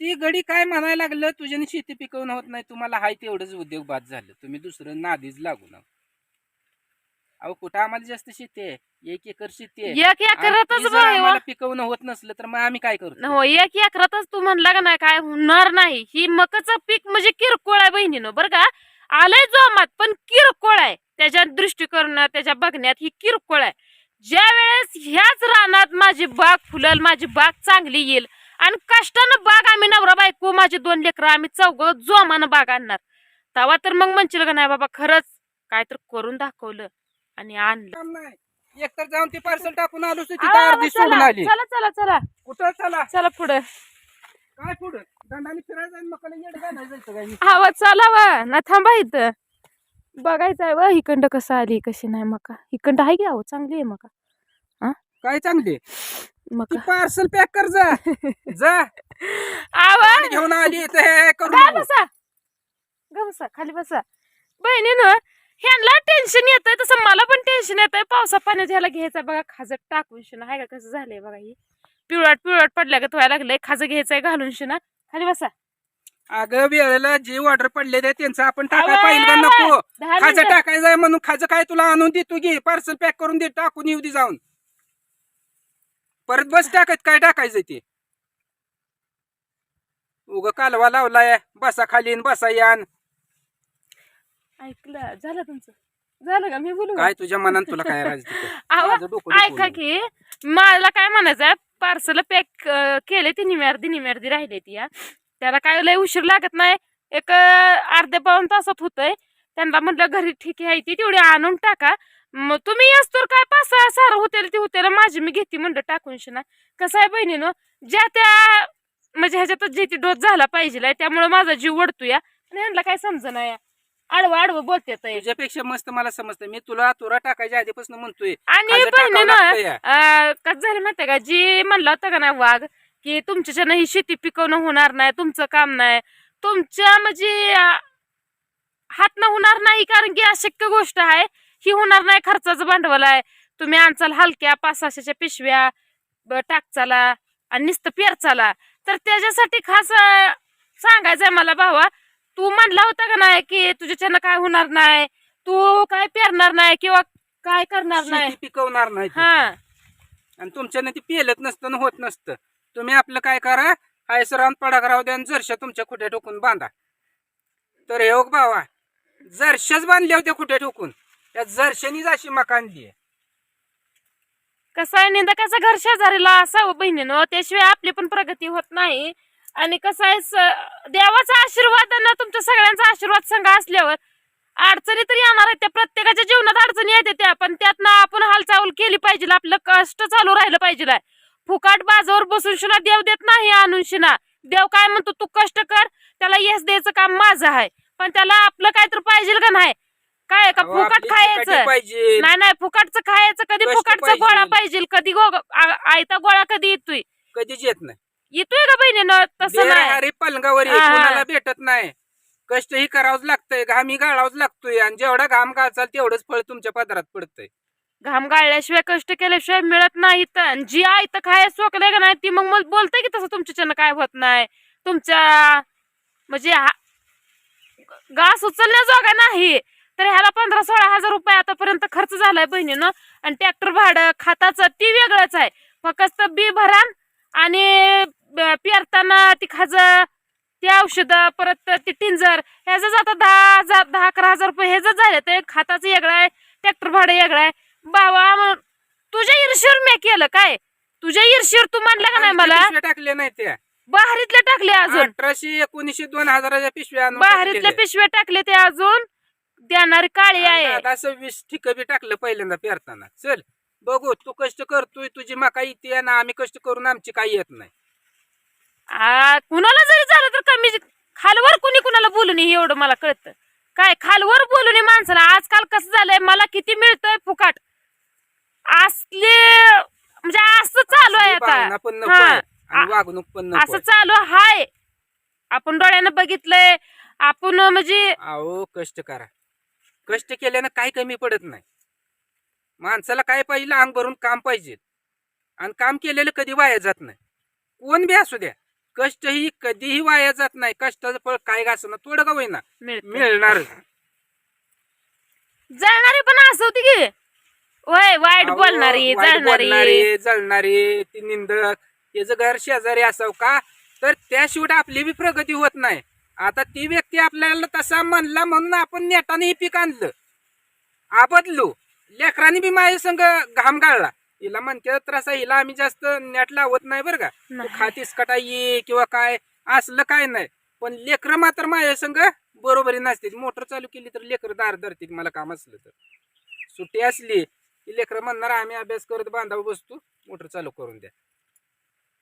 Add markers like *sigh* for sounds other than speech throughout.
ती गडी काय म्हणायला लागलं? तुझ्याने शेती पिकवणं होत नाही तुम्हाला हाय तेवढंच उद्योग बाद झालं. तुम्ही दुसरं नादीच लागू ना अहो कुठं आम्हाला जास्त शेती आहे? एक एकर शेती आहे. एक आणि एकरातच जर आम्हाला पिकवणं होत नसलं तर मग आम्ही काय करतो हो एक एकरातच तू म्हणला का नाही काय होणार नाही. ही मकाचं पीक म्हणजे किरकोळ आहे बहिणीनं बरं का? आलंय जोमात पण किरकोळ आहे. त्याच्या दृष्टिकोन त्याच्या बघण्यात ही किरकोळ आहे. ज्या वेळेस ह्याच रानात माझी बाग फुलल माझी बाग चांगली येईल आणि कष्टानं बाग आम्ही नवरा बायको माझी दोन लेकरं आम्ही चौघ जोमानं बाग आणणार. तेव्हा तर मग म्हणशील का नाही बाबा खरंच काय तर करून दाखवलं आणि आणलं. काम नाही. एकतर जाऊन ती पार्सल टाकून आलो चला चला चला चला. कुठं चला? चला पुढे. काय पुढं? दंडाने फिरायचं हवा चाला वा. ना थांबा इथं. बघायचं आहे वा हिकंड कसं आली कशी नाही मका. हिकंड आहे की अहो चांगली आहे मका. काय चांगली ती मका. पार्सल पॅक कर जा. जा. *laughs* आवा. घेऊन आली तर हे करू गा नको. बसा. गा बसा. खाली बसा. बहिणीनं ह्यांना टेन्शन येत आहे तसं मला पण टेन्शन येत आहे पावसा पाण्यात ह्याला घ्यायचं बघा. खाजत टाकून शिना हाय का? कसं झालंय बघा ही. पिवळाट पिवळाट पडल्या का व्हायला लागलंय. खाजं घ्यायचंय घालून शिना खाली बसा. अगं वेळेला जे ऑर्डर पडले ते त्यांचं आपण टाकाय आवा, पाहिजे का. नको. दहा खाजं मिनिटं. टाकायचं आहे म्हणून खाजं काय तुला आणून दे तू घे पार्सल पॅक करून दे. टाकून येऊ दे जाऊन. परत बस टाकत काय टाकायचं ते? उग कालवा लावलाय बसा खाली न बसा यान ऐकलं झालं तुमचं? झालं का? मी बोलू का? काय तुझ्या मनात तुला काय राहायचं तिथं? *laughs* अहो, माझं डोकं ऐका दुखवलं. की मला काय म्हणायचंय पार्सल पॅक केले ती निम्यार्धी निम्यार्धी राहिले ती या त्याला काय लय उशीर लागत नाही एक अं, अर्ध्या पाऊन तासात होतंय. त्यांना म्हटलं घरी ठीक आहे ती तेवढी आणून टाका. मग तुम्ही तर काय पाच सहा सारं होतेल ती होतेल. माझी मी घेते म्हणलं टाकून शिना. कसं आहे बहिणीनं ज्या त्या म्हणजे ह्याच्यातच जे ती डोस झाला पाहिजे त्यामुळे माझा जीव वडतोय पण ह्यांना काय समजणं या? आडवं आडवं बोलते तुझ्यापेक्षा मस्त मला समजतं. मी तुला तुरा टाकायच्या आधीपासून म्हणतोय. आणि या. कसं झालं माहितीये का? जी म्हणला होता का नाही वाघ की तुमच्याच्यानं ही शेती पिकवणं होणार नाही तुमचं काम नाही. तुमच्या म्हणजे हातनं होणार नाही कारण की अशक्य गोष्ट आहे. ही होणार नाही खर्चाचं भांडवल आहे. तुम्ही आणचाल हलक्या पाच सहाशेच्या पिशव्या टाकचाला आणि नुसतं पेरचाला. तर त्याच्यासाठी खास अं, सांगायचंय मला भावा तू म्हणला होता का नाही की तुझ्याच्यानं काय होणार नाही? तू काय पेरणार नाही किंवा काय करणार नाही? पिकवणार नाही. हा. आणि तुमच्यानं ती पेलत नसतं होत नसतं. तुम्ही आपलं काय करा हायसरान पडाक राहू द्या आणि जरशा तुमच्या खुट्या ठोकून बांधा. तर हे भावा जरशाच बांधले होते खुट्या ठोकून. त्या जर्शनीच अशी मका आणली कसं आहे निंदकाचं घर शेजारीला असावं बहिणीनं? त्याशिवाय आपली पण प्रगती होत नाही. आणि कसं आहे स- देवाचा आशीर्वाद आणि तुमच्या सगळ्यांचा आशीर्वाद संघ असल्यावर अडचणी तर येणार आहेत. त्या प्रत्येकाच्या जीवनात अडचणी येते त्या पण त्यातनं आपण हालचाल केली पाहिजे. आपलं कष्ट चालू राहिलं पाहिजे. फुकाट बाजावर बसून शिना देव देत नाही आणून शिना. देव काय म्हणतो तू कष्ट कर त्याला यश द्यायचं काम माझं आहे. पण त्याला आपलं काय तर पाहिजे का नाही? काय आहे का? अहो, फुकट आपली खायचं? पाहिजे. नाही नाही फुकटचं खायचं कधी कष्ट फुकटचा पाहिजे. गोळा पाहिजे कधी गो आ- आयता गोळा कधी येतोय? कधीच येत नाही. येतोय का बहिणीनं? तसं नाही. पलंगावर आहे, हा. कोणाला भेटत नाही. कष्ट ही करावंच लागतंय घामी गाळावंच लागतोय आणि जेवढा घाम गाळचाल तेवढंच फळ तुमच्या पदरात पडतंय. घाम गाळल्याशिवाय कष्ट केल्याशिवाय मिळत नाही तर. आणि जी आई तर खाय सोकले का नाही ती मग मला बोलते की तसं तुमच्याच्यानं काय होत नाही. तुमच्या म्हणजे हा- घास उचलण्याजोगा नाही. तर ह्याला पंधरा सोळा हजार रुपये आतापर्यंत खर्च झालाय बहिणीनं. आणि ट्रॅक्टर भाडं खताचं ती वेगळंच आहे. फक्त बी भरान आणि पेरताना ती खाज ती औषधं परत ती टिंजर ह्याचं आता दहा हजार दहा अकरा हजार रुपये ह्याचं झालं ते खताचं वेगळं आहे ट्रॅक्टर भाडं वेगळं आहे. बाबा मग तुझ्या ईर्षीवर मी केलं काय? तुझ्या ईर्षीवर तू म्हणलं का नाही मला? टाकल्या नाही त्या. बाहेरीतले टाकले अजून. अठराशे एकोणीसशे दोन हजाराच्या पिशव्या आणून बाहेरीतले टाकलेल्या. पिशव्या टाकले ते अजून. देणारी काळी आहे. आता सव्वीस ठिक बी टाकलं पहिल्यांदा पेरताना. चल बघू तू कष्ट करतोय तुझी मका इथे आणि आम्ही कष्ट करून आमची काही येत नाही. आ, कुणाला जरी झालं तर कमी खालवर कुणी कुणाला बोलू नये एवढं मला कळतं. काय खालवर बोलू नये माणसाला. आजकाल कसं झालंय मला किती मिळतंय फुकाट. असले म्हणजे असं चालू आहे भावना आता पण नको हा. आहे आणि वागणूक पण नको असं आहे. चालू हाय आपण डोळ्यानं बघितलंय. आपण म्हणजे अहो कष्ट करा. कष्ट केल्यानं काही कमी पडत नाही. माणसाला काय पाहिजे अंग भरून काम पाहिजे. आणि काम केलेलं कधी वाया जात नाही. कोण बी असू द्या. कष्ट ही कधीही वाया जात नाही. कष्टाचं फळ काय घासणं थोडं का होईना. मिळणार. जळणारी पण असवती की होय वाईट बोलणारी जळणारी. जळणारी ती निंदक. त्याचं घर शेजारी असावं का? तर त्याशिवाय आपली बी प्रगती होत नाही. आता ती व्यक्ती आपल्याला तसा म्हणला म्हणून आपण नेटाने हे पीक आणलं. आबदलो लेकरांनी बी माझ्या संग घाम गाळला. हिला म्हणते त्रास आहे, हिला आम्ही जास्त नेट लावत नाही बरं का. खातीस कटा ये किंवा काय? असलं काय नाही. पण लेकरं मात्र माझ्या संग बरोबरी नसते मोटर चालू केली तर लेकरं दार धरते मला काम असलं तर. सुट्टी असली की लेकरं म्हणणार आम्ही अभ्यास करत बांधावं बसतो. मोटर चालू करून द्या.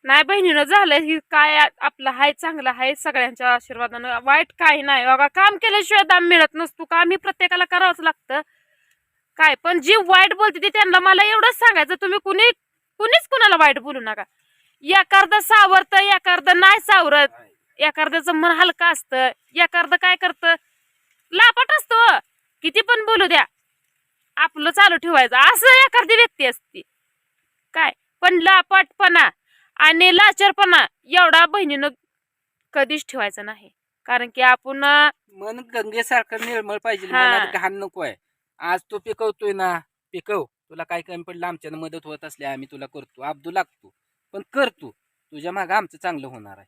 नाही बहिणीनं झालंय की काय आपलं हाय चांगलं हाय सगळ्यांच्या आशीर्वादानं. वाईट काही नाही. बघा काम केल्याशिवाय दाम मिळत नसतो. काम ही प्रत्येकाला करावंच लागतं. काय पण जी वाईट बोलते ती त्यांना मला एवढंच सांगायचं. तुम्ही कुणी कुणीच कुणाला वाईट बोलू नका. एखादं सावरतं एखादं नाही सावरत. एखाद्याचं मन हलकं असतं. एखादं काय करतं? लापट असतो. किती पण बोलू द्या. आपलं चालू ठेवायचं. असं एखादी व्यक्ती असते. काय? पण लापटपणा. आणि लाचारपणा एवढा बहिणीनं कधीच ठेवायचा नाही. कारण की आपण मन गंगेसारखं निर्मळ पाहिजे हा. मनात घाण नको आहे. आज तू पिकवतोय ना पिकव. तुला काय कमी पडलं आमच्यानं मदत होत असली आम्ही तुला करतो. अब्दू लागतो. पण कर तू. तुझ्या मागं आमचं चांगलं होणार आहे.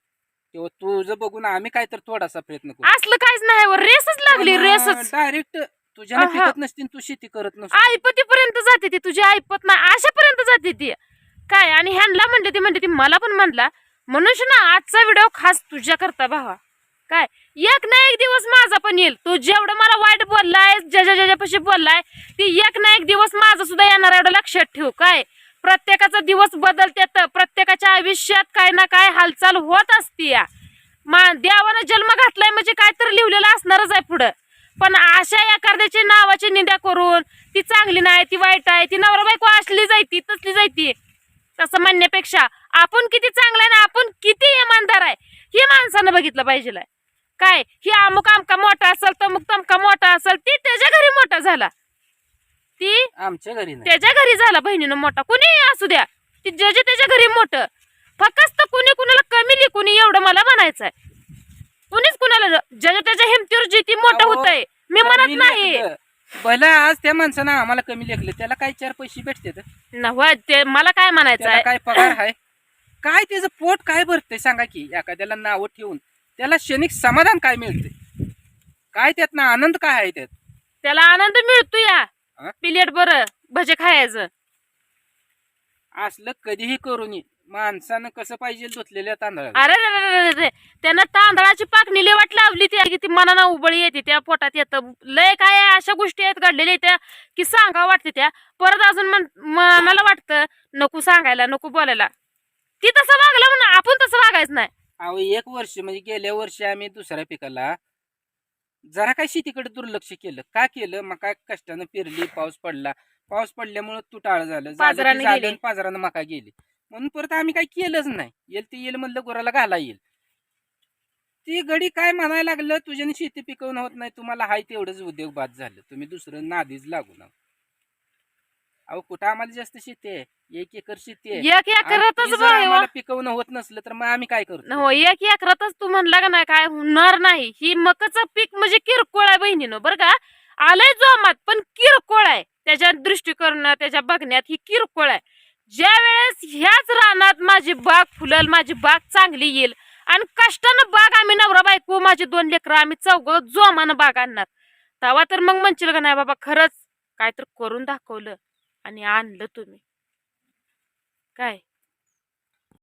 किंवा तुझं बघून आम्ही काय तर थोडासा प्रयत्न करू. असलं काहीच नाही वर रेसच लागली रेसच. डायरेक्ट तुझ्याने अहा. पिकत नसतील तू शेती करत नसतो. आईपतीपर्यंत जाते ती तुझी आईपत नाही अशापर्यंत जाते ती. काय? आणि ह्यांना म्हणते ती म्हणते ती मला पण म्हणला म्हणून ना आजचा व्हिडिओ खास तुझ्या करता भावा. काय? एक ना एक दिवस माझा पण येईल. तू जेवढं मला वाईट बोललाय ज्याच्या ज्याच्यापाशी बोललाय ती एक ना एक दिवस माझा सुद्धा येणार एवढं लक्षात ठेव. काय? प्रत्येकाचा दिवस बदलत्यात. प्रत्येकाच्या आयुष्यात काय ना काय हालचाल होत असते या. मा देवानं जन्म घातलाय म्हणजे काय तर लिहिलेलं असणारच आहे पुढं. पण अशा एखाद्याची नावाची निंदा करून ती चांगली नाही ती वाईट आहे ती नवरा बायको असली जायती तसली जायती. तसं म्हणण्यापेक्षा आपण किती चांगलं आहे ना आपण किती इमानदार आहे हे माणसानं बघितलं पाहिजे काय? ही अमुक आमका मोठा असेल तमुक तमका मोठा असेल ती त्याच्या घरी मोठा झाला. ती आमच्या घरी नाही. त्याच्या घरी झाला बहिणीनं मोठा. कुणी असू द्या ती ज्याच्या त्याच्या घरी मोठं. फक्त कुणी कुणाला कमी लिहि कुणी एवढं मला म्हणायचं आहे. कुणीच कुणाला ज्याच्या त्याच्या हिमतीवर जी ती मोठं अहो, होतंय मी म्हणत कमी नाही. भलं आज त्या माणसानं आम्हाला कमी लेखले त्याला काय चार पैसे भेटते ते मला काय म्हणायचं त्याला आहे? काय पगार आहे? काय त्याचं पोट काय भरतंय सांगा की एखाद्याला नावं ठेवून. त्याला क्षणिक समाधान काय मिळते काय त्यातनं आनंद काय आहे त्यात? त्याला आनंद मिळतो या. हा? प्लेट बरं भजे खायचं. असलं कधीही करून ये. माणसानं कसं पाहिजे धुतलेल्या तांदळाला? अरे रे रे रे रे रे. त्यानं तांदळाची पाकणी लेवाट लावली ती. की ती मनानं उबळी येते त्या पोटात येतं. लय काय आहे, अशा गोष्टी आहेत घडलेल्या त्या की सांगावं वाटते त्या. परत अजून मन- मनाला वाटतं नको सांगायला नको बोलायला. ती तसं वागला म्हणून आपण तसं वागायचं नाही. अहो एक वर्ष म्हणजे गेल्या वर्षी आम्ही दुसऱ्या पिकाला जरा काय शेतीकडे दुर्लक्ष केलं. का केलं? मग काय कष्टानं पेरली पाऊस पडला. पाऊस पडल्यामुळे तुटाळ झालं. झालं ते पाजरानं झालं गेली. आणि पाजरानं मका गेली. म्हणून परत आम्ही काय केलंच नाही. येईल ते येईल म्हणलं गुराला घाला येईल. ती गडी काय म्हणायला लागलं तुझ्याने शेती पिकवणं होत नाही तुम्हाला हाय तेवढंच उद्योग बाद झालं. तुम्ही दुसरं नादीच लागू ना अहो कुठं आम्हाला जास्त शेती आहे? एक एकर शेती आहे. एक एकरातच आम्हाला पिकवणं होत नसलं तर मग आम्ही काय करतो? हो एक एकरातच तू म्हणला का नाही काय होणार नाही. ही मकाचं पीक म्हणजे किरकोळ आहे बहिणीनं बरं का? आलंय जोमात पण किरकोळ आहे. त्याच्या दृष्टिकोन त्याच्या बघण्यात ही किरकोळ आहे. ज्या वेळेस ह्याच रानात माझी बाग फुलल माझी बाग चांगली येईल आणि कष्टानं बाग आम्ही नवरा बायको माझे दोन लेकरं आम्ही चौघ जोमानं बाग आणणार. तेव्हा तर मग म्हणशील का नाही बाबा खरंच काय तर करून दाखवलं आणि आणलं तुम्ही. काय?